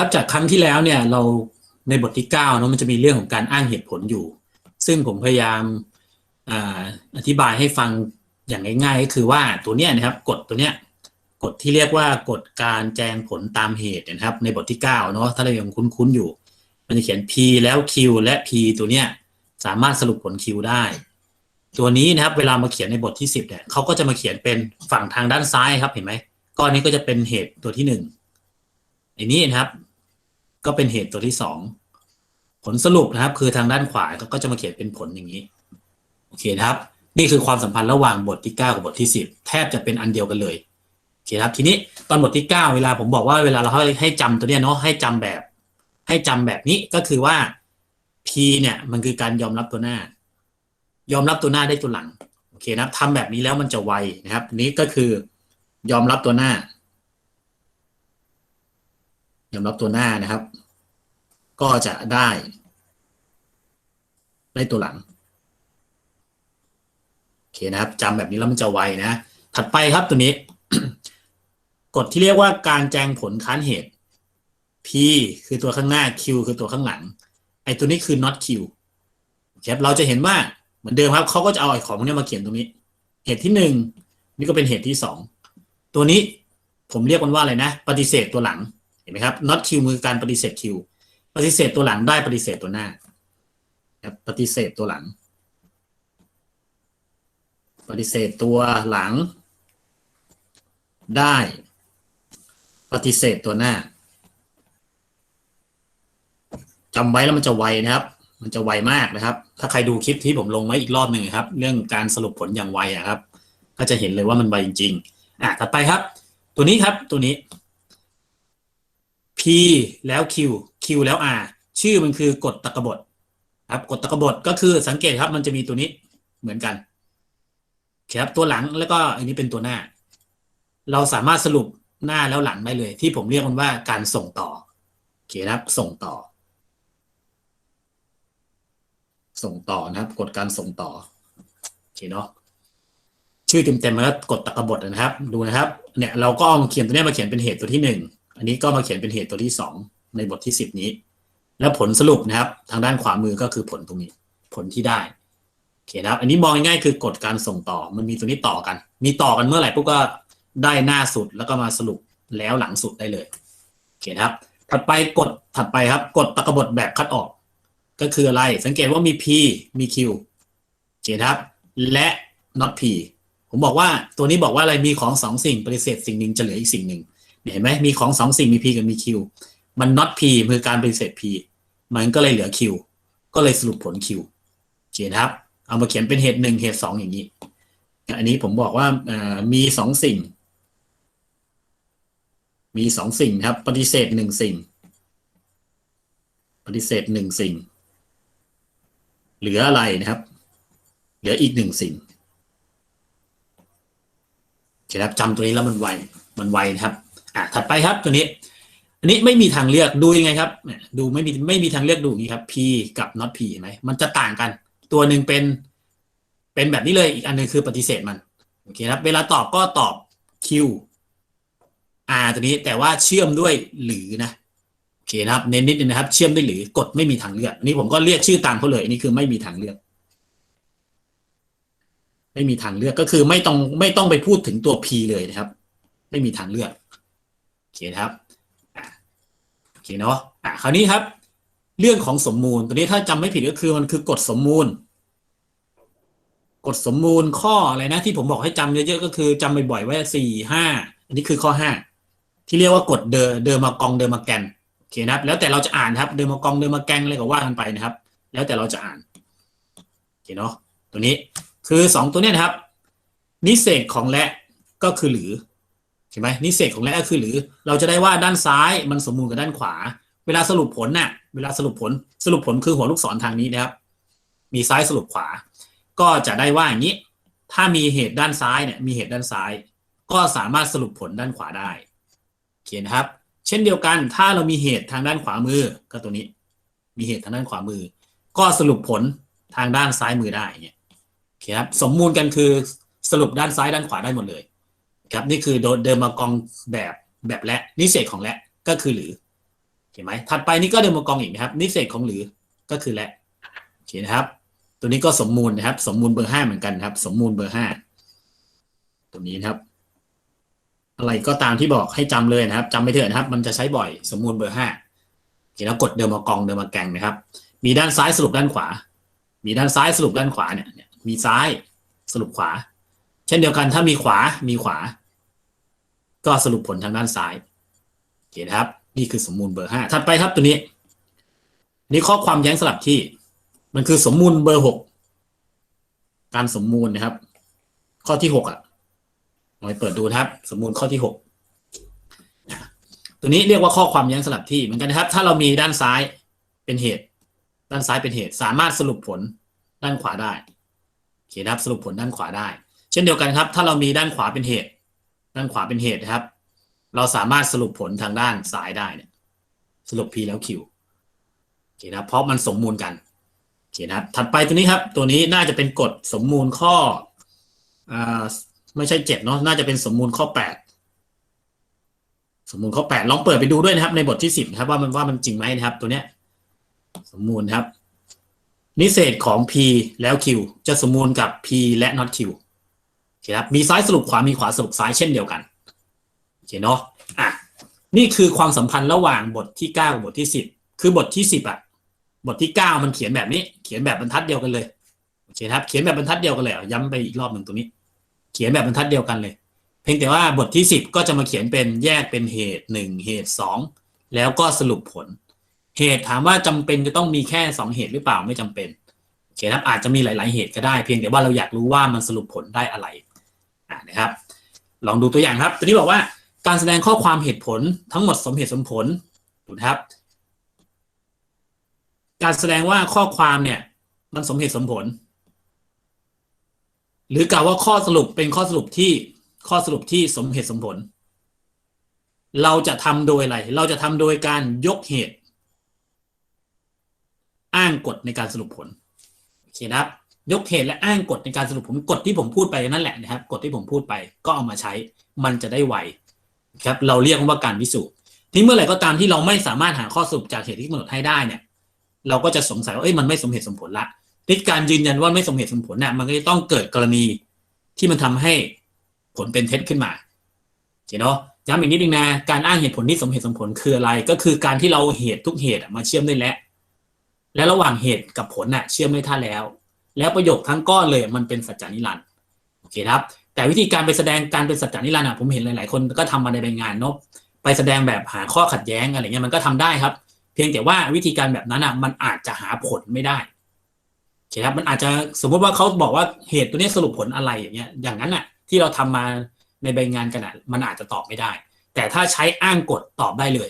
ครับจากครั้งที่แล้วเนี่ยเราในบทที่เก้าเนาะมันจะมีเรื่องของการอ้างเหตุผลอยู่ ซึ่งผมพยายามอธิบายให้ฟังอย่างง่ายๆก็คือว่าตัวเนี้ยนะครับกฎตัวเนี้ยกฎที่เรียกว่ากฎการแจงผลตามเหตุนะครับ ในบทที่เก้าเนาะถ้าเรายังคุ้นๆอยู่ มันจะเขียน p แล้ว q และ p ตัวเนี้ยสามารถสรุปผล q ได้ ตัวนี้นะครับเวลามาเขียนในบทที่สิบเนี่ยเขาก็จะมาเขียนเป็นฝั่งทางด้านซ้ายครับเห็นไหมก้อนนี้ก็จะเป็นเหตุตัวที่หนึ่งอันนี้นะครับ ก็เป็นเหตุตัวที่สองผลสรุปนะครับ คือทางด้านขวาก็จะมาเขียนเป็นผลอย่างนี้โอเคครับ นี่คือความสัมพันธ์ระหว่างบทที่เก้ากับบทที่สิบแทบจะเป็นอันเดียวกันเลยโอเคครับ ทีนี้ตอนบทที่เก้าเวลาผมบอกว่าเวลาเราให้ให้จำตัวเนี้ยเนาะให้จำแบบ ให้จำแบบนี้ก็คือว่า P เนี่ยมันคือการยอมรับตัวหน้า ยอมรับตัวหน้าได้ตัวหลังโอเคนะครับทำแบบนี้แล้วมันจะไวนะครับ นี้ก็คือยอมรับตัวหน้า ยอมรับตัวหน้านะครับ ก็จะได้ ได้ตัวหลังโอเคนะครับจำแบบนี้แล้วมันจะไวนะ ถัดไปครับตัวนี้ กฎที่เรียกว่าการแจงผลค้านเหตุ P คือตัวข้างหน้า Q คือตัวข้างหลัง ไอ้ตัวนี้คือ not Q ครับเราจะเห็นว่าเหมือนเดิมครับเขาก็จะเอาไอ้ของพวกนี้มาเขียนตรงนี้ เหตุที่หนึ่งนี่ก็เป็นเหตุที่สองตัวนี้ผมเรียกมันว่าอะไรนะ ปฏิเสธตัวหลัง ห็นไหมครับ not Q มือการปฏิเสธ Q ปฏิเสธตัวหลังได้ปฏิเสธตัวหน้าครับปฏิเสธตัวหลัง ปฏิเสธตัวหลัง ได้ ปฏิเสธตัวหน้าจำไว้แล้วมันจะไวนะครับ มันจะไวมากนะครับ ถ้าใครดูคลิปที่ผมลงไว้อีกรอบหนึ่งครับ เรื่องการสรุปผลอย่างไวอะครับ ก็จะเห็นเลยว่ามันไวจริงๆอะถัดไปครับ ตัวนี้ครับตัวนี้ P แล้ว Q Q แล้ว R ชื่อมันคือกฎตรรกบทครับกฎตรรกบทก็คือสังเกตครับมันจะมีตัวนี้เหมือนกันครับตัวหลังแล้วก็อันนี้เป็นตัวหน้า เราสามารถสรุปหน้าแล้วหลังได้เลย ที่ผมเรียกมันว่าการส่งต่อโอเคครับ ส่งต่อ ส่งต่อนะครับ กฎการส่งต่อโอเคเนาะชื่อเต็มๆมันก็กฎตรรกบทนะครับ ดูนะครับ เนี่ยเราก็เอาเขียนตัวนี้มาเขียนเป็นเหตุตัวที่หนึ่ง อันนี้ก็มาเขียนเป็นเหตุตัวที่สองในบทที่สิบนี้ แล้วผลสรุปนะครับ ทางด้านขวามือก็คือผลตรงนี้ ผลที่ได้โอเคนะครับ อันนี้มองง่ายๆคือกฎการส่งต่อ มันมีตัวนี้ต่อกัน มีต่อกันเมื่อไหร่ปุ๊บก็ได้หน้าสุดแล้วก็มาสรุปแล้วหลังสุดได้เลยโอเคนะครับ ถัดไปกฎถัดไปครับกฎตรรกบทแบบคัดออก ก็คืออะไร สังเกตว่ามี P มี Q โอเคครับ และ not P ผมบอกว่าตัวนี้บอกว่าอะไรมีของสองสิ่งปฏิเสธสิ่งหนึ่งจะเหลืออีกสิ่งหนึ่ง เห็นไหมมีของสองสิ่งมี P กับมี Q มัน not P คือการปฏิเสธ P มันก็เลยเหลือ Q ก็เลยสรุปผล Q โอเคนครับ เอามาเขียนเป็นเหตุหนึ่งเหตุสองอย่างนี้ อันนี้ผมบอกว่ามีสองสิ่ง มีสองสิ่งครับ ปฏิเสธหนึ่งสิ่ง ปฏิเสธหนึ่งสิ่ง เหลืออะไรนะครับ เหลืออีกหนึ่งสิ่งโอเคครับจำตัวนี้แล้วมันไว มันไวนะครับ อะถัดไปครับตัวนี้ อันนี้ไม่มีทางเลือกดูยังไงครับ ดูไม่มีไม่มีทางเลือกดูอย่างนี้ครับ p กับ not p เห็นไหมมันจะต่างกัน ตัวหนึ่งเป็นเป็นแบบนี้เลยอีกอันหนึงคือปฏิเสธมันโอเคครับ เวลาตอบก็ตอบ q r ตัวนี้แต่ว่าเชื่อมด้วยหรือนะโอเคนะครับเน้นนิดนึงนะครับ เชื่อมด้วยหรือกดไม่มีทางเลือกนี่ผมก็เรียกชื่อตามเขาเลยอันนี้คือไม่มีทางเลือก ไม่มีทางเลือกก็คือไม่ต้องไม่ต้องไปพูดถึงตัว p เลยนะครับ ไม่มีทางเลือก เคครับโอเคเนาะอะคราวนี้ครับ เรื่องของสมมูลตัวนี้ถ้าจำไม่ผิดก็คือมันคือกฎสมมูลกฎสมมูลข้ออะไรนะที่ผมบอกให้จำเยอะๆก็คือจำบ่อยๆไว่าสี่ห้าอันนี้คือข้อห้าที่เรียกว่ากฎเดอเดอมากองเดอมาแกนโอเคนะครับ แล้วแต่เราจะอ่านครับเดอมากองเดอมาแกนอะไรก็ว่ากันไปนะครับ แล้วแต่เราจะอ่านโอเคเนาะตัวนี้คือสองตัวเนี้ยนะครับ นิเศษของและก็คือหรือ ช่ไหมนิเศษของและก็คือหรือเราจะได้ว่าด้านซ้ายมันสมมูลกับด้านขวา เวลาสรุปผลน่ะ เวลาสรุปผลสรุปผลคือหัวลูกศรทางนี้นะครับ มีซ้ายสรุปขวา ก็จะได้ว่าอย่างนี้ ถ้ามีเหตุด้านซ้ายเนี่ยมีเหตุด้านซ้าย ก็สามารถสรุปผลด้านขวาได้โอเคนะครับ เช่นเดียวกันถ้าเรามีเหตุทางด้านขวามือก็ตัวนี้ มีเหตุทางด้านขวามือ ก็สรุปผลทางด้านซ้ายมือได้เนี่ยโอเคครับสมมูลกันคือสรุปด้านซ้ายด้านขวาได้หมดเลย ครับนี่คือโดเดิมมากองแบบแบบและนิเศษของและก็คือหรือเห็นไหมถัดไปนี่ก็เดโมมากองอีกนะครับ นิเศษของหรือก็คือและโอเคนะครับ ตัวนี้ก็สมมูลนะครับ สมมูลเบอร์ห้าเหมือนกันครับ สมมูลเบอร์ห้าตัวนี้นะครับ อะไรก็ตามที่บอกให้จำเลยนะครับจำไม่เถอะนะครับ มันจะใช้บ่อยสมมูลเบอร์ห้าโอเคแล้วกดเดิมมากองเดิมมาแกงนะครับ มีด้านซ้ายสรุปด้านขวา มีด้านซ้ายสรุปด้านขวาเนี่ยมีซ้ายสรุปขวา เช่นเดียวกันถ้ามีขวามีขวา ก็สรุปผลทางด้านซ้ายโอเคนะครับ นี่คือสมมูลเบอร์ห้าถัดไปครับตัวนี้ นี่ข้อความแย้งสลับที่ มันคือสมมูลเบอร์หกการสมมูลนะครับ ข้อที่หกอะลองไปเปิดดูนะครับ สมมูลข้อที่หกตัวนี้เรียกว่าข้อความแย้งสลับที่เหมือนกันนะครับ ถ้าเรามีด้านซ้ายเป็นเหตุ ด้านซ้ายเป็นเหตุ สามารถสรุปผลด้านขวาได้โอเคนะครับ สรุปผลด้านขวาได้ เช่นเดียวกันครับ ถ้าเรามีด้านขวาเป็นเหตุ ด้านขวาเป็นเหตุนะครับ เราสามารถสรุปผลทางด้านซ้ายได้เนี่ยสรุป p แล้ว q โอเคนะเพราะมันสมมูลกันโอเคนะถัดไปตัวนี้ครับ ตัวนี้น่าจะเป็นกฎสมมูลข้ออ่าไม่ใช่เจ็ดเนาะน่าจะเป็นสมมูลข้อแปดสมมูลข้อแปดลองเปิดไปดูด้วยนะครับ ในบทที่สิบนะครับว่ามันว่ามันจริงไหมนะครับ ตัวเนี้ยสมมูลครับ นิเศษของ p แล้ว q จะสมมูลกับ p และ not q คครับมีซ้ายสรุปขวามีขวาสรุปซ้ายเช่นเดียวกันโอเคเนาะอะนี่คือความสัมพันธ์ระหว่างบทที่เก้ากับบทที่สิบคือบทที่สิบอะบทที่เก้ามันเขียนแบบนี้ เขียนแบบบรรทัดเดียวกันเลยโอเคครับ เขียนแบบบรรทัดเดียวกันเลยย้ำไปอีกรอบหนึ่งตรงนี้ เขียนแบบบรรทัดเดียวกันเลย เพียงแต่ว่าบทที่สิบก็จะมาเขียนเป็นแยกเป็นเหตุหนึ่งเหตุสองแล้วก็สรุปผล เหตุถามว่าจำเป็นจะต้องมีแค่สองเหตุหรือเปล่าไม่จำเป็นโอเคครับอาจจะมีหลาย ๆ เหตุก็ได้ เพียงแต่ว่าเราอยากรู้ว่ามันสรุปผลได้อะไร นะครับ ลองดูตัวอย่างครับ ตัวนี้บอกว่าการแสดงข้อความเหตุผลทั้งหมดสมเหตุสมผลถูกครับ การแสดงว่าข้อความเนี่ยมันสมเหตุสมผล หรือกล่าวว่าข้อสรุปเป็นข้อสรุปที่ข้อสรุปที่สมเหตุสมผล เราจะทำโดยอะไร เราจะทำโดยการยกเหตุ อ้างกฎในการสรุปผลโอเคนะครับ ยกเหตุและอ้างกฎในการสรุปผลกฎที่ผมพูดไปนั่นแหละนะครับกฎที่ผมพูดไปก็เอามาใช้มันจะได้ไวครับเราเรียกว่าการวิสูจน์ที่เมื่อไหร่ก็ตามที่เราไม่สามารถหาข้อสรุปจากเหตุที่กำหนดให้ได้เนี่ย เราก็จะสงสัยว่าเอ้ยมันไม่สมเหตุสมผลละทิศการยืนยันว่าไม่สมเหตุสมผลเนี่ยมันก็จะต้องเกิดกรณีที่มันทำให้ผลเป็นเท็จขึ้นมาเคเนาะย้ำอีกนิดนึงนะการอ้างเหตุผลที่สมเหตุสมผลคืออะไร ก็คือการที่เราเหตุทุกเหตุมาเชื่อมได้และและระหว่างเหตุกับผลน่ะ เชื่อมได้ท่าแล้ว แล้วประโยคทั้งก้อนเลยมันเป็นสัจจานิรันดร์โอเคครับ แต่วิธีการไปแสดงการเป็นสัจจานิรันดร์อะผมเห็นหลาย ๆ คนก็ทำมาในใบงานเนาะไปแสดงแบบหาข้อขัดแย้งอะไรเงี้ยมันก็ทำได้ครับ เพียงแต่ว่าวิธีการแบบนั้นอะมันอาจจะหาผลไม่ได้โอเคครับมันอาจจะสมมติว่าเขาบอกว่าเหตุตัวนี้สรุปผลอะไรอย่างเงี้ยอย่างนั้นอะที่เราทำมาในใบงานกันอะมันอาจจะตอบไม่ได้ แต่ถ้าใช้อ้างกฎตอบได้เลย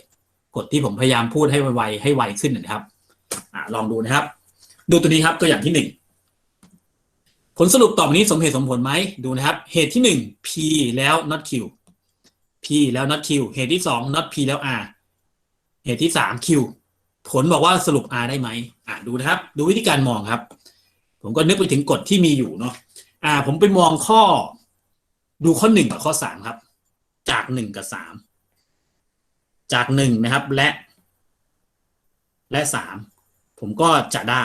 กฎที่ผมพยายามพูดให้ไวให้ไวขึ้นนะครับอลองดูนะครับ ดูตัวนี้ครับตัวอย่างที่หนึ่ง ผลสรุปต่อไปนี้สมเหตุสมผลไหมดูนะครับ เหตุที่หนึ่ง p แล้ว not q p แล้ว not q เหตุที่สอง not p แล้ว r เหตุที่สาม q ผลบอกว่าสรุป r ได้ไหมอ่าดูนะครับ ดูวิธีการมองครับ ผมก็นึกไปถึงกฎที่มีอยู่เนาะอ่า ผมไปมองข้อ ดูข้อหนึ่งกับข้อสามครับ จากหนึ่งกับสามจากหนึ่งนะครับและ และสามผมก็จะได้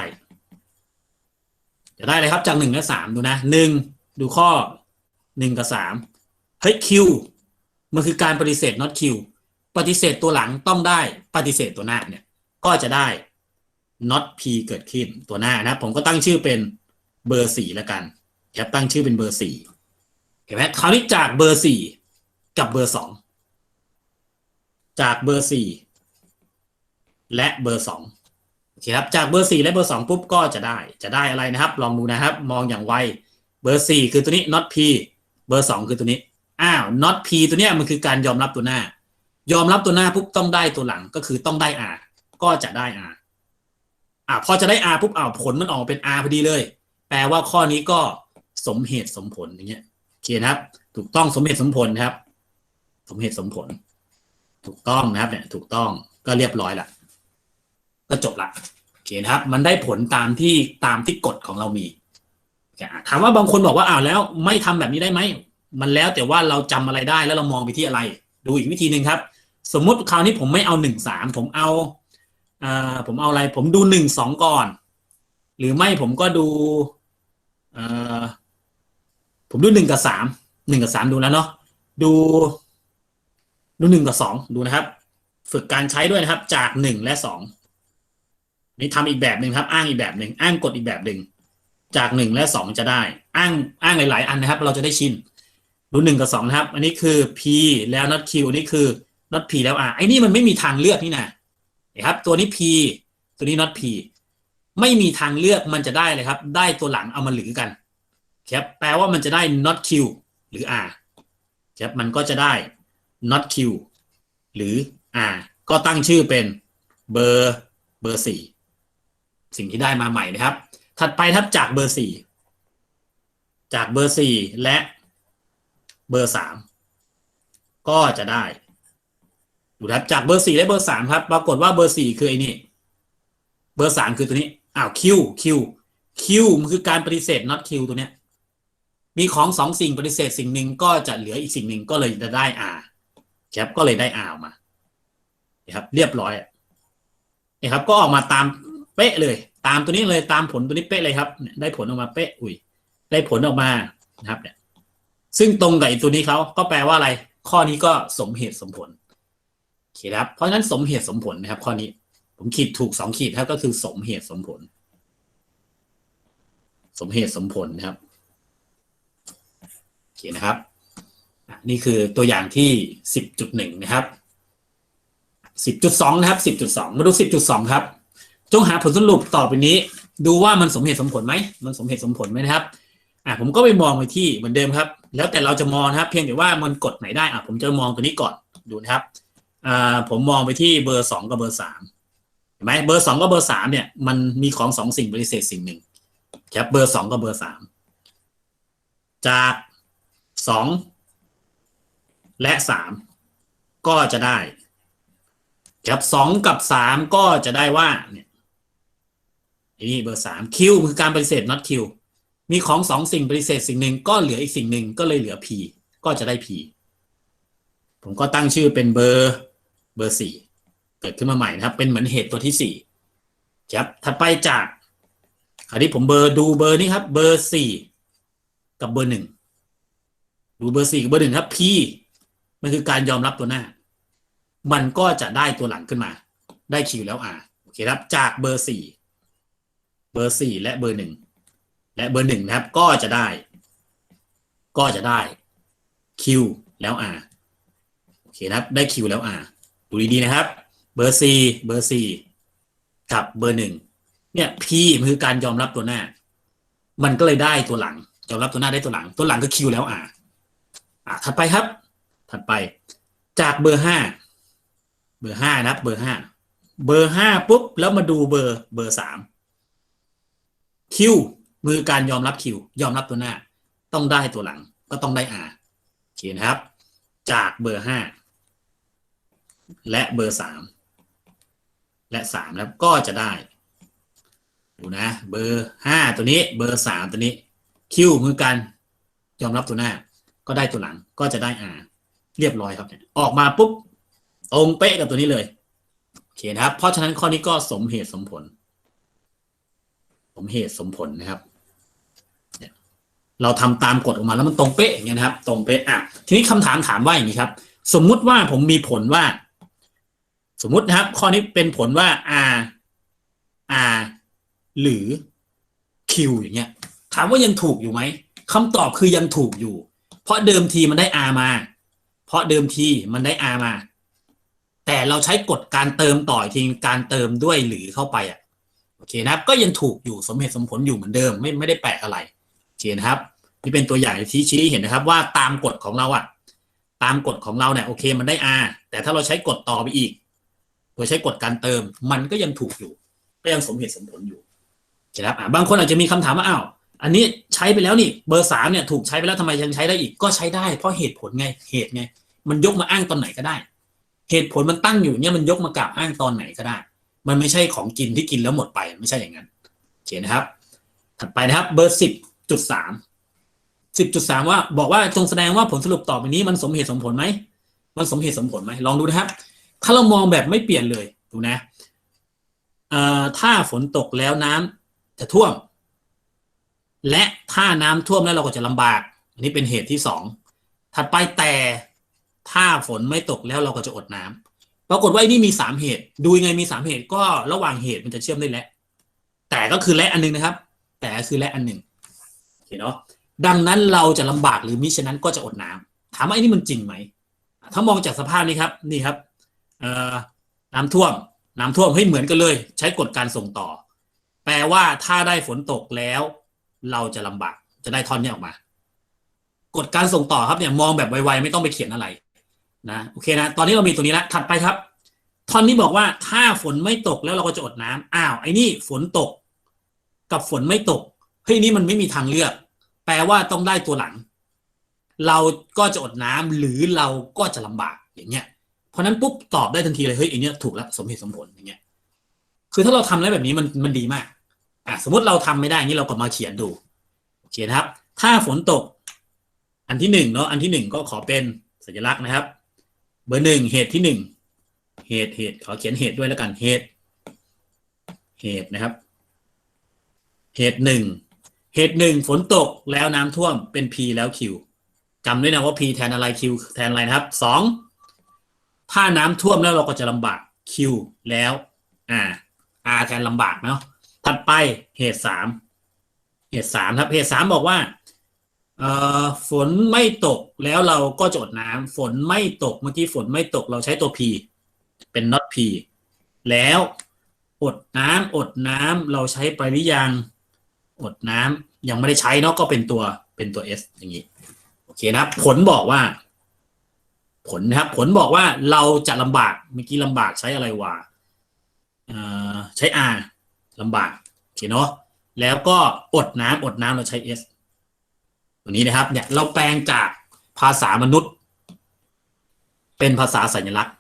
จะได้เลยครับจากหนึ่งและสามดูนะหนึ่งดูข้อหนึ่งกับสามเฮ้ยคิวมันคือการปฏิเสธ not q ปฏิเสธตัวหลังต้องได้ปฏิเสธตัวหน้าเนี่ยก็จะได้ not p เกิดขึ้นตัวหน้านะ ผมก็ตั้งชื่อเป็นเบอร์สี่แล้วกันครับตั้งชื่อเป็นเบอร์สี่เห็นไหมคราวนี้จากเบอร์สี่กับเบอร์สองจากเบอร์สี่และเบอร์สอง คครับจากเบอร์สี่และเบอร์สองปุ๊บก็จะได้จะได้อะไรนะครับ ลองดูนะครับมองอย่างไวเบอร์สี่คือตัวนี้ not p เบอร์สองคือตัวนี้อ้าว not p ตัวเนี้ยมันคือการยอมรับตัวหน้า ยอมรับตัวหน้าปุ๊บต้องได้ตัวหลังก็คือต้องได้ r ก็จะได้ r อ่าพอจะได้ r ปุ๊บอ้าวผลมันออกเป็น r พอดีเลย แปลว่าข้อนี้ก็สมเหตุสมผลอย่างเงี้ยโอเคนะครับ ถูกต้องสมเหตุสมผลครับ สมเหตุสมผล ถูกต้องนะครับเนี่ยถูกต้องก็เรียบร้อยละ ก็จบละโอเคนะครับ มันได้ผลตามที่ตามที่กฎของเรามีถามว่าบางคนบอกว่าอ้าวแล้ว ไม่ทำแบบนี้ได้ไหมมันแล้วแต่ว่าเราจำอะไรได้แล้วเรามองไปที่อะไร ดูอีกวิธีหนึ่งครับ สมมุติคราวนี้ผมไม่เอาหนึ่งสามผมเอาอ่าผมเอาอะไร ผมดูหนึ่งสองก่อน หรือไม่ผมก็ดูอ่อผมดูหนึ่งกับสามหนึ่งกับสามดูแล้วเนาะดู ดูหนึ่งกับสองดูนะครับ ฝึกการใช้ด้วยนะครับ จากหนึ่งและสอง นี่ทำอีกแบบหนึ่งครับ อ้างอีกแบบหนึ่งอ้างกฎอีกแบบหนึ่งจากหนึ่งและสองจะได้ อ้างอ้างหลาย ๆ อันนะครับ เราจะได้ชินดูหนึ่งกับสองนะครับ อันนี้คือ P แล้ว not Q อันนี้คือ not P แล้ว R ไอ้นี่มันไม่มีทางเลือกนี่นะนะครับ ตัวนี้ P ตัวนี้ not P ไม่มีทางเลือกมันจะได้เลยครับ ได้ตัวหลังเอามาหรือกันครับแปลว่ามันจะได้ not Q หรือ R ครับมันก็จะได้ not Q หรือ R ก็ตั้งชื่อเป็นเบอร์เบอร์สี่ สิ่งที่ได้มาใหม่นะครับ ถัดไปทับจากเบอร์สี่จากเบอร์สี่และเบอร์สามก็จะได้ดูครับจากเบอร์สี่และเบอร์สามครับ ปรากฏว่าเบอร์สี่คือไอ้นี่เบอร์สามคือตัวนี้อ้าว Q Q Q มันคือการปฏิเสธ not Q ตัวเนี้ยมีของสองสิ่งปฏิเสธสิ่งหนึ่งก็จะเหลืออีกสิ่งหนึ่งก็เลยจะได้ R ครับก็เลยได้ R ออกมานะครับเรียบร้อยนะครับก็ออกมาตาม เป๊ะเลย ตามตัวนี้เลยตามผลตัวนี้เป๊ะเลยครับ ได้ผลออกมาเป๊ะอุ้ยได้ผลออกมานะครับเนี่ยซึ่งตรงกับไอ้ตัวนี้เขาก็แปลว่าอะไร ข้อนี้ก็สมเหตุสมผลโอเคครับ เพราะฉะนั้นสมเหตุสมผลนะครับ ข้อนี้ ผมขีดถูกสองขีดครับก็คือสมเหตุสมผล สมเหตุสมผลนะครับโอเคนะครับนี่คือตัวอย่างที่สิบจุดหนึ่งนะครับสิบจุดสองนะครับสิบจุดสองมาดูสิบจุดสองครับ จงหาผลสรุปต่อไปนี้ ดูว่ามันสมเหตุสมผลไหมมันสมเหตุสมผลไหมนะครับอะผมก็ไปมองไปที่เหมือนเดิมครับ แล้วแต่เราจะมองนะครับ เพียงแต่ว่ามันกดไหนได้อะผมจะมองตัวนี้ก่อนดูนะครับอ่าผมมองไปที่เบอร์สองกับเบอร์สามเห็นไหมเบอร์สองกับเบอร์สามเนี่ยมันมีของสองสิ่งปฏิเสธสิ่งหนึ่งครับเบอร์สองกับเบอร์สามจากสองและสามก็จะได้ครับสองกับสามก็จะได้ว่าเนี่ย นี่เบอร์สามคิวคือการปฏิเสธ not คิวมีของสองสิ่งปฏิเสธสิ่งหนึ่งก็เหลืออีกสิ่งหนึ่งก็เลยเหลือ p ก็จะได้ p ผมก็ตั้งชื่อเป็นเบอร์เบอร์สี่เกิดขึ้นมาใหม่นะครับ เป็นเหมือนเหตุตัวที่สี่ครับถัดไปจากคราวนี้ผมเบอร์ดูเบอร์นี้ครับเบอร์สี่กับเบอร์หนึ่งดูเบอร์สี่กับเบอร์หนึ่งครับ p มันคือการยอมรับตัวหน้า มันก็จะได้ตัวหลังขึ้นมา ได้ q แล้ว r โอเคครับ จากเบอร์สี่ เบอร์สี่และเบอร์หนึ่งและเบอร์หนึ่งนะครับ ก็จะได้ ก็จะได้ Q แล้ว R โอเคนะครับ ได้ Q แล้ว R ดูดีๆนะครับ เบอร์ C เบอร์ C กับเบอร์หนึ่งเนี่ย P มันคือการยอมรับตัวหน้า มันก็เลยได้ตัวหลังยอมรับตัวหน้าได้ตัวหลัง ตัวหลังก็ Q แล้ว R อะถัดไปครับ ถัดไป จากเบอร์ห้าเบอร์ห้านะครับ เบอร์ห้าเบอร์ห้าปุ๊บ แล้วมาดูเบอร์เบอร์สาม Q มือการยอมรับคิวยอมรับตัวหน้า ต้องได้ตัวหลังก็ต้องได้ R โอเคนะครับ จากเบอร์ห้าและเบอร์สามและสามแล้วก็จะได้ดูนะเบอร์ห้าตัวนี้เบอร์สามตัวนี้คิวมือการยอมรับตัวหน้า ก็ได้ตัวหลังก็จะได้ R เรียบร้อยครับออกมาปุ๊บตรงเป๊ะกับตัวนี้เลยโอเคนะครับ เพราะฉะนั้นข้อนี้ก็สมเหตุสมผล สมเหตุสมผลนะครับ เราทำตามกฎออกมาแล้วมันตรงเป๊ะอย่างเงี้ยนะครับ ตรงเป๊ะอะทีนี้คำถามถามว่าอย่างนี้ครับ สมมุติว่าผมมีผลว่า สมมุตินะครับ ข้อนี้เป็นผลว่า r r หรือ q อย่างเงี้ย ถามว่ายังถูกอยู่ไหมคำตอบคือยังถูกอยู่ เพราะเดิมทีมันได้ r มา เพราะเดิมทีมันได้ r มา แต่เราใช้กฎการเติมต่อทีการเติมด้วยหรือเข้าไปอะ อเคนะครับ ก็ยังถูกอยู่สมเหตุสมผลอยู่เหมือนเดิม ไม่ไม่ได้แปลกอะไรโอเคนะครับ นี่เป็นตัวอย่างที่ชี้เห็นนะครับ ว่าตามกฎของเราอะตามกฎของเราเนี่ยโอเคมันได้ R แต่ถ้าเราใช้กฎต่อไปอีกโดยใช้กฎการเติม มันก็ยังถูกอยู่ ก็ยังสมเหตุสมผลอยู่ครับบางคนอาจจะมีคำถามว่าอ้าวอันนี้ใช้ไปแล้วนี่เบอร์สามเนี่ยถูกใช้ไปแล้วทำไมยังใช้ได้อีกก็ใช้ได้เพราะเหตุผลไงเหตุไง มันยกมาอ้างตอนไหนก็ได้ เหตุผลมันตั้งอยู่เนี่ยมันยกมากล่าวอ้างตอนไหนก็ได้ มันไม่ใช่ของกินที่กินแล้วหมดไปไม่ใช่อย่างนั้นโอเคนะครับ ถัดไปนะครับ เบอร์สิบจุดสามสิบจุดสามว่าบอกว่าจงแสดงว่าผลสรุปต่อไปนี้มันสมเหตุสมผลไหมมันสมเหตุสมผลไหมลองดูนะครับ ถ้าเรามองแบบไม่เปลี่ยนเลยดูนะเอ่อถ้าฝนตกแล้วน้ำจะท่วม และถ้าน้ำท่วมแล้วเราก็จะลำบาก อันนี้เป็นเหตุที่สองถัดไปแต่ถ้าฝนไม่ตกแล้วเราก็จะอดน้ำ ปรากฏว่าไอ้นี่มีสามเหตุ ดูยังไงมีสามเหตุก็ระหว่างเหตุมันจะเชื่อมได้และแต่ก็คือและอันหนึงนะครับ แต่คือและอันหนึ่งโอเคเนาะดังนั้นเราจะลำบากหรือมิฉะนั้นก็จะอดน้ำถามว่าไอ้นี่มันจริงไหมถ้ามองจากสภาพนี้ครับนี่ครับเอ่อน้ำท่วม น้ำท่วมเฮ้เหมือนกันเลย ใช้กฎการส่งต่อ แปลว่าถ้าได้ฝนตกแล้ว เราจะลำบากจะได้ท่อนนี้ออกมา กฎการส่งต่อครับเนี่ยมองแบบไวๆไม่ต้องไปเขียนอะไร นะโอเคนะตอนนี้เรามีตัวนี้แล้วถัดไปครับท่อนนี้บอกว่าถ้าฝนไม่ตกแล้วเราก็จะอดน้ำอ้าวไอ้นี่ฝนตก กับฝนไม่ตกเฮ้ยนี่มันไม่มีทางเลือก แปลว่าต้องได้ตัวหลัง เราก็จะอดน้ำหรือเราก็จะลำบากอย่างเงี้ยเพราะนั้นปุ๊บตอบได้ทันทีเลยเฮ้ยอันนี้ถูกแล้วสมเหตุสมผลอย่างเงี้ยคือถ้าเราทำได้แบบนี้มันมันดีมากอะสมมติเราทำไม่ได้งี้เราก็มาเขียนดูเขียนนะครับ ถ้าฝนตก อันที่หนึ่งเนาะอันที่หนึ่งก็ขอเป็นสัญลักษณ์นะครับ เบอร์หนึ่งเหตุที่หนึ่งเหตุเหตุขอเขียนเหตุด้วยแล้วกันเหตุเหตุนะครับ เหตุหนึ่งเหตุหนึ่งฝนตกแล้วน้ำท่วมเป็น P แล้ว Q จำด้วยนะว่า P แทนอะไร Q แทนอะไรนะครับสองถ้าน้ำท่วมแล้วเราก็จะลำบาก Q แล้วอ่า R แทนลำบากเนาะถัดไปเหตุสามเหตุสามครับเหตุสามบอกว่า ฝนไม่ตกแล้วเราก็จอดน้ำฝนไม่ตกเมื่อกี้ฝนไม่ตกเราใช้ตัว P เป็น not P แล้วอดน้ำอดน้ำเราใช้ไปหรือยังอดน้ำยังไม่ได้ใช้เนาะก็เป็นตัวเป็นตัว S อย่างนี้โอเคนะครับ ผลบอกว่า ผลนะครับ ผลบอกว่าเราจะลำบากเมื่อกี้ลำบากใช้อะไรวะใช้ R ลำบากโอเคเนาะแล้วก็อดน้ำอดน้ำเราใช้ S ตัวนี้นะครับ เนี่ยเราแปลงจากภาษามนุษย์ เป็นภาษาสัญลักษณ์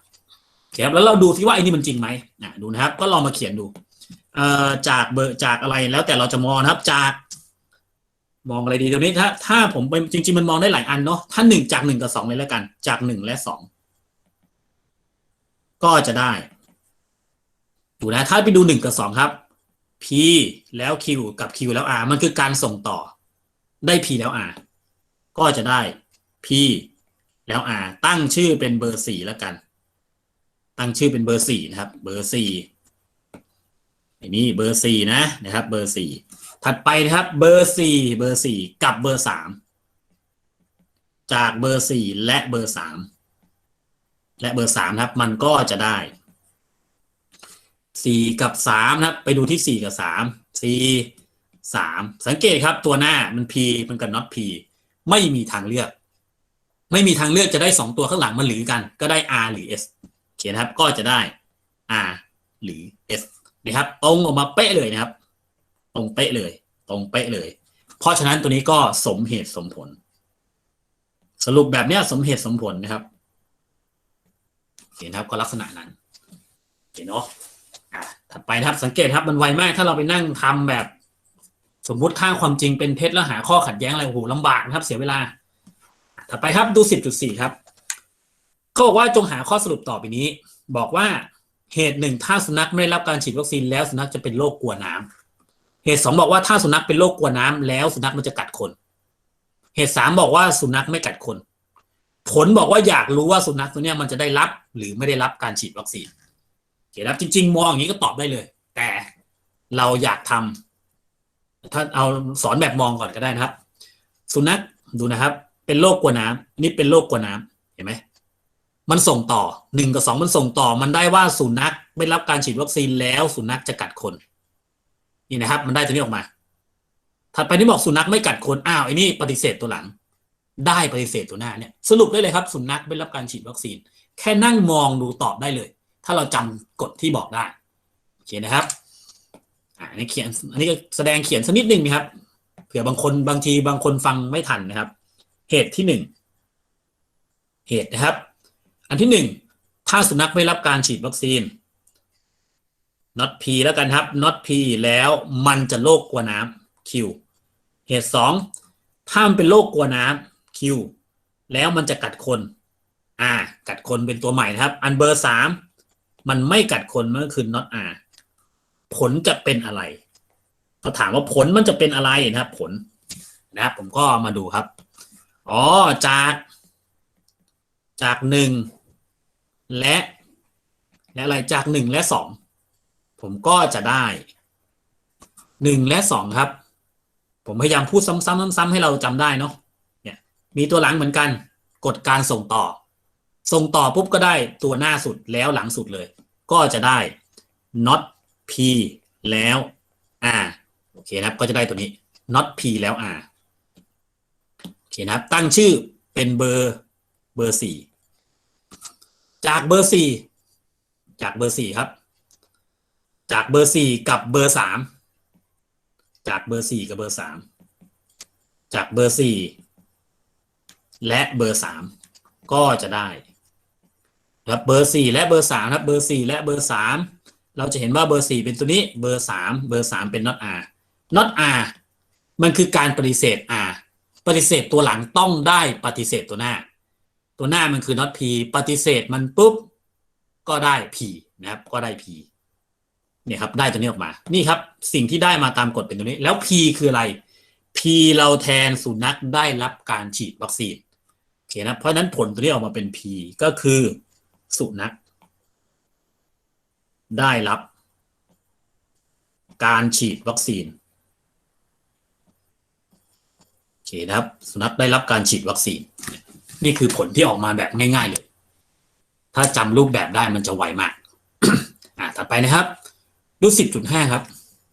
ครับแล้วเราดูซิว่าไอ้นี่มันจริงไหมอะดูนะครับ ก็ลองมาเขียนดูเอ่อจากเบอร์จากอะไรแล้วแต่เราจะมองนะครับ จาก มองอะไรดีตรงนี้ถ้า ถ้าผมไปจริง ๆ มันมองได้หลายอันเนาะถ้าหนึ่งจากหนึ่งกับสองเลยแล้วกัน จากหนึ่งและสองก็จะได้ดูนะถ้าไปดูหนึ่งกับสองครับ P แล้ว Q กับ Q แล้ว R มันคือการส่งต่อ ได้ P แล้ว R ก็จะได้ P แล้ว R ตั้งชื่อเป็นเบอร์สี่แล้วกัน ตั้งชื่อเป็นเบอร์สี่นะครับ เบอร์สี่อันนี้เบอร์สี่นะนะครับ เบอร์สี่ถัดไปนะครับ เบอร์สี่เบอร์สี่กับเบอร์สามจากเบอร์สี่และเบอร์สามและเบอร์สามครับ มันก็จะได้สี่กับสามนะครับ ไปดูที่สี่กับสามสี่ สามสังเกตครับตัวหน้ามัน P มันกับ not P ไม่มีทางเลือก ไม่มีทางเลือกจะได้สองตัวข้างหลังมันหรือกัน ก็ได้ R หรือ S เขียนะครับก็จะได้ R หรือ S นะครับตรงออกมาเป๊ะเลยนะครับ ตรงเป๊ะเลย ตรงเป๊ะเลย เพราะฉะนั้นตัวนี้ก็สมเหตุสมผล สรุปแบบเนี้ยสมเหตุสมผลนะครับเห็นครับก็ลักษณะนั้นเห็นเนาะถัดไปครับสังเกตครับมันไวมากถ้าเราไปนั่งทำแบบ สมมุติค่างความจริงเป็นเท็จแล้วหาข้อขัดแย้งอะไรโอ้โหลำบากนะครับเสียเวลา ถัดไปครับดูสิบจุดสี่ครับเขาบอกว่าจงหาข้อสรุปต่อไปนี้ บอกว่าเหตุหนึ่งถ้าสุนัขไม่ได้รับการฉีดวัคซีนแล้วสุนัขจะเป็นโรคกลัวน้ำเหตุสองบอกว่าถ้าสุนัขเป็นโรคกลัวน้ำแล้วสุนัขมันจะกัดคน เหตุสามบอกว่าสุนัขไม่กัดคน ผลบอกว่าอยากรู้ว่าสุนัขตัวเนี้ยมันจะได้รับหรือไม่ได้รับการฉีดวัคซีนโอเคครับจริง ๆ มองอย่างนี้ก็ตอบได้เลย แต่เราอยากทำ ถ้าเอาสอนแบบมองก่อนก็ได้นะครับ สุนัขดูนะครับ เป็นโรคกลัวน้ำนี่เป็นโรคกลัวน้ำเห็นไหมมันส่งต่อหนึ่งกับสองมันส่งต่อ มันได้ว่าสุนัขไม่รับการฉีดวัคซีนแล้วสุนัขจะกัดคน นี่นะครับ มันได้ตัวนี้ออกมา ถัดไปที่บอกสุนัขไม่กัดคนอ้าวไอ้นี่ปฏิเสธตัวหลัง ได้ปฏิเสธตัวหน้าเนี่ย สรุปได้เลยครับ สุนัขไม่รับการฉีดวัคซีน แค่นั่งมองดูตอบได้เลย ถ้าเราจำกฎที่บอกได้โอเคนะครับ อันนี้เขียนอันนี้ก็แสดงเขียนสักนิดหนึ่งนะครับเผื่อบางคนบางทีบางคนฟังไม่ทันนะครับ เหตุที่หนึ่งเหตุนะครับ อันที่หนึ่งถ้าสุนัขไม่รับการฉีดวัคซีน not p แล้วกันครับ not p แล้วมันจะโรคกลัวน้ำ q เหตุสองถ้ามันเป็นโรคกลัวน้ำ q แล้วมันจะกัดคน อ่า กัดคนเป็นตัวใหม่นะครับ อันเบอร์สามมันไม่กัดคนมันก็คือ not r ผลจะเป็นอะไรเขาถามว่าผลมันจะเป็นอะไรนะครับ ผลนะครับผมก็มาดูครับ อ๋อจาก จากหนึ่งและ และอะไรจากหนึ่งและสองผมก็จะได้หนึ่งและสองครับ ผมพยายามพูดซ้ำๆซ้ำๆให้เราจำได้เนาะเนี่ย มีตัวหลังเหมือนกัน กดการส่งต่อ ส่งต่อปุ๊บก็ได้ตัวหน้าสุดแล้วหลังสุดเลย ก็จะได้ not p แล้ว r โอเคนะครับ ก็จะได้ตัวนี้ not p แล้ว r โอเคนะครับ ตั้งชื่อเป็นเบอร์เบอร์สี่จากเบอร์สี่จากเบอร์สี่ครับ จากเบอร์สี่กับเบอร์สามจากเบอร์สี่กับเบอร์สามจากเบอร์สี่และเบอร์สามก็จะได้ครับเบอร์สี่และเบอร์สามครับเบอร์สี่และเบอร์สาม เราจะเห็นว่าเบอร์สี่เป็นตัวนี้เบอร์สามเบอร์สามเป็น not r not r มันคือการปฏิเสธ r ปฏิเสธตัวหลังต้องได้ปฏิเสธตัวหน้า ตัวหน้ามันคือ not p ปฏิเสธมันปุ๊บก็ได้ p นะครับก็ได้ p เนี่ยครับได้ตัวนี้ออกมา นี่ครับสิ่งที่ได้มาตามกฎเป็นตัวนี้ แล้ว p คืออะไร p เราแทนสุนัขได้รับการฉีดวัคซีน โอเคนะ เพราะนั้นผลตัวนี้ออกมาเป็น p ก็คือสุนัข ได้รับ การฉีดวัคซีนโอเคนะครับ สุนัขได้รับการฉีดวัคซีน นี่คือผลที่ออกมาแบบง่าย ๆ เลย ถ้าจำรูปแบบได้มันจะไวมากอ่าถัดไปนะครับ รูปสิบจุดห้าครับ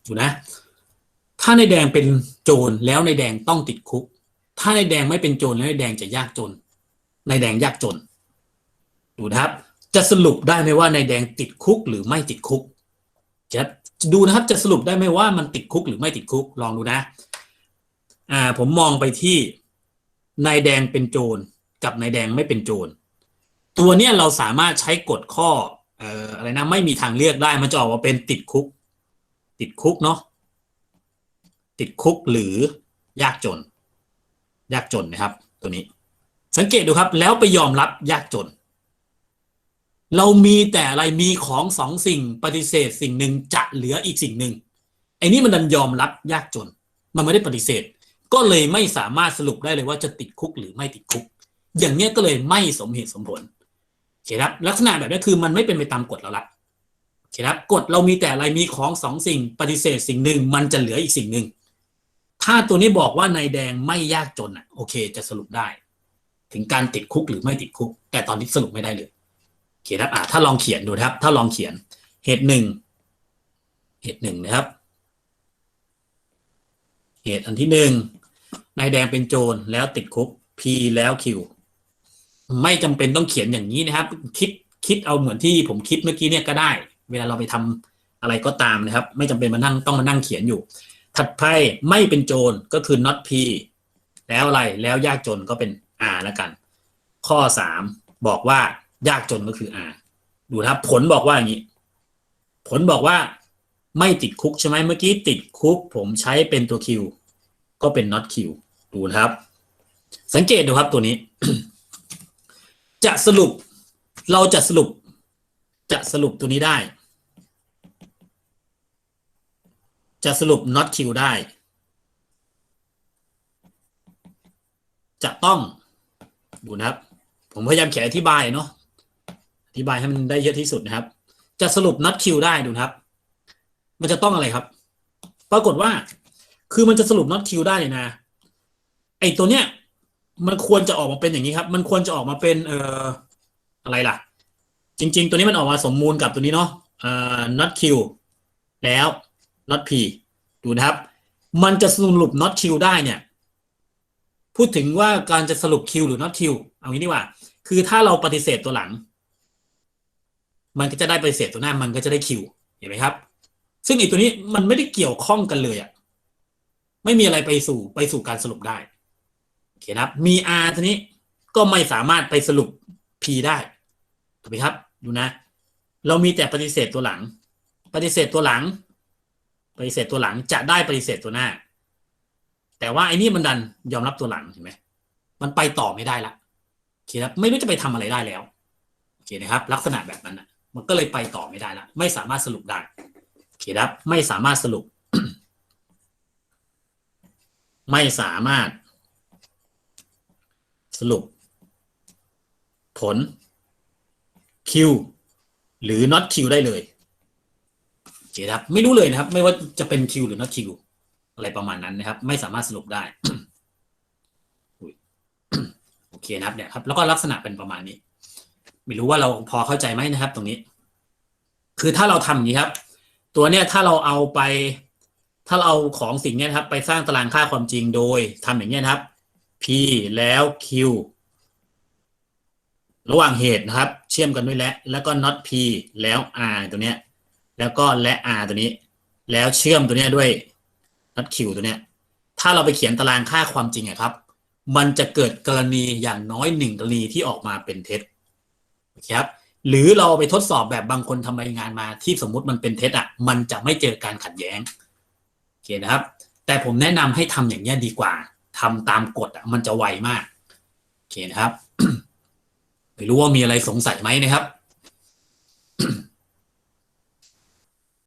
ดูนะ ถ้าในแดงเป็นโจรแล้วในแดงต้องติดคุก ถ้าในแดงไม่เป็นโจรแล้วในแดงจะยากจน ในแดงยากจน ดูนะครับ จะสรุปได้ไหมว่าในแดงติดคุกหรือไม่ติดคุกจะดูนะครับจะสรุปได้ไหมว่ามันติดคุกหรือไม่ติดคุกลองดูนะ อ่า ผมมองไปที่นายแดงเป็นโจรกับนายแดงไม่เป็นโจรตัวเนี้ยเราสามารถใช้กฎข้อเอ่ออะไรนะไม่มีทางเลือกได้มันจะออกมาเป็นติดคุก ติดคุกเนาะติดคุกหรือยากจน ยากจนนะครับ ตัวนี้ สังเกตดูครับ แล้วไปยอมรับยากจน เรามีแต่อะไรมีของสองสิ่งปฏิเสธสิ่งหนึ่งจะเหลืออีกสิ่งหนึ่งไอ้นี่มันดันยอมรับยากจน มันไม่ได้ปฏิเสธ ก็เลยไม่สามารถสรุปได้เลยว่าจะติดคุกหรือไม่ติดคุก อย่างเนี้ยก็เลยไม่สมเหตุสมผลโอเคครับลักษณะแบบนี้คือมันไม่เป็นไปตามกฎเราละโอเคครับกฎเรามีแต่อะไรมีของสองสิ่งปฏิเสธสิ่งหนึ่งมันจะเหลืออีกสิ่งหนึ่งถ้าตัวนี้บอกว่านายแดงไม่ยากจนอะโอเค จะสรุปได้ ถึงการติดคุกหรือไม่ติดคุก แต่ตอนนี้สรุปไม่ได้เลยโอ คครับอ่าถ้าลองเขียนดูนะครับ ถ้าลองเขียนเหตุหนึ่งเหตุหนึ่งนะครับ เหตุอันที่หนึ่งนายแดงเป็นโจรแล้วติดคุก P แล้ว Q ไม่จำเป็นต้องเขียนอย่างนี้นะครับ คิดคิดเอาเหมือนที่ผมคิดเมื่อกี้เนี่ยก็ได้ เวลาเราไปทำอะไรก็ตามนะครับ ไม่จำเป็นมานั่งต้องมานั่งเขียนอยู่ ถัดไปไม่เป็นโจรก็คือ not P แล้วอะไรแล้วยากจนก็เป็น R แล้วกัน ข้อสามบอกว่า ยากจนก็คือ R ดูนะครับ ผลบอกว่าอย่างนี้ ผลบอกว่าไม่ติดคุกใช่ไหมเมื่อกี้ติดคุก ผมใช้เป็นตัว Q ก็เป็น not Q ดูนะครับ สังเกตดูครับตัวนี้ จะสรุปเราจะสรุป จะสรุปตัวนี้ได้ จะสรุป not Q ได้ จะต้องดูนะครับ ผมพยายามเขียนอธิบายเนาะ อธิบายให้มันได้เยอะที่สุดนะครับ จะสรุป not Q ได้ดูครับ มันจะต้องอะไรครับ ปรากฏว่า คือมันจะสรุป not Q ได้นะ ไอตัวเนี้ย มันควรจะออกมาเป็นอย่างนี้ครับ มันควรจะออกมาเป็น เอ่อ อะไรล่ะ จริง ๆ ตัวนี้มันออกมาสมมูลกับตัวนี้เนาะเอ่อ not Q แล้ว not P ดูนะครับ มันจะสรุป not Q ได้เนี่ย พูดถึงว่าการจะสรุป Q หรือ not Q เอางี้ดีกว่า คือถ้าเราปฏิเสธตัวหลัง มันก็จะได้ปฏิเสธตัวหน้ามันก็จะได้ Q เห็นไหมครับ ซึ่งอีกตัวนี้มันไม่ได้เกี่ยวข้องกันเลยอะไม่มีอะไรไปสู่ไปสู่การสรุปได้โอเคนะครับ มี R ทีนี้ก็ไม่สามารถไปสรุป P ได้ถูกไหมครับ ดูนะ เรามีแต่ปฏิเสธตัวหลัง ปฏิเสธตัวหลัง ปฏิเสธตัวหลังจะได้ปฏิเสธตัวหน้า แต่ว่าไอ้นี่มันดันยอมรับตัวหลังเห็นไหมมันไปต่อไม่ได้ละโอเคครับไม่รู้จะไปทำอะไรได้แล้วโอเคนะครับ ลักษณะแบบนั้นนะ มันก็เลยไปต่อไม่ได้ละไม่สามารถสรุปได้โอเคครับ ไม่สามารถสรุป ไม่สามารถ สรุป ผล Q หรือ not Q ได้เลยโอเคครับ ไม่รู้เลยนะครับ ไม่ว่าจะเป็น Q หรือ not Q อะไรประมาณนั้นนะครับ ไม่สามารถสรุปได้โอเคนะครับเนี่ยครับ แล้วก็ลักษณะเป็นประมาณนี้ ไม่รู้ว่าเราพอเข้าใจไหมนะครับ ตรงนี้ คือถ้าเราทำอย่างนี้ครับ ตัวเนี้ยถ้าเราเอาไป ถ้าเราเอาของสิ่งเนี้ยนะครับ ไปสร้างตารางค่าความจริงโดยทำอย่างเงี้ยนะครับ p แล้ว q ระหว่างเหตุนะครับ เชื่อมกันด้วยและ แล้วก็ not p แล้ว r ตัวเนี้ย แล้วก็และ r ตัวนี้ แล้วเชื่อมตัวเนี้ยด้วย not q ตัวเนี้ย ถ้าเราไปเขียนตารางค่าความจริงอะครับ มันจะเกิดกรณีอย่างน้อยหนึ่งกรณีที่ออกมาเป็นเท็จ ครับหรือเราไปทดสอบแบบบางคนทำรายงานมาที่สมมุติมันเป็นเท็จอะมันจะไม่เจอการขัดแย้งโอเคนะครับ แต่ผมแนะนำให้ทำอย่างนี้ดีกว่าทำตามกฎอะมันจะไวมากโอเคนะครับไม่รู้ว่ามีอะไรสงสัยไหมนะครับ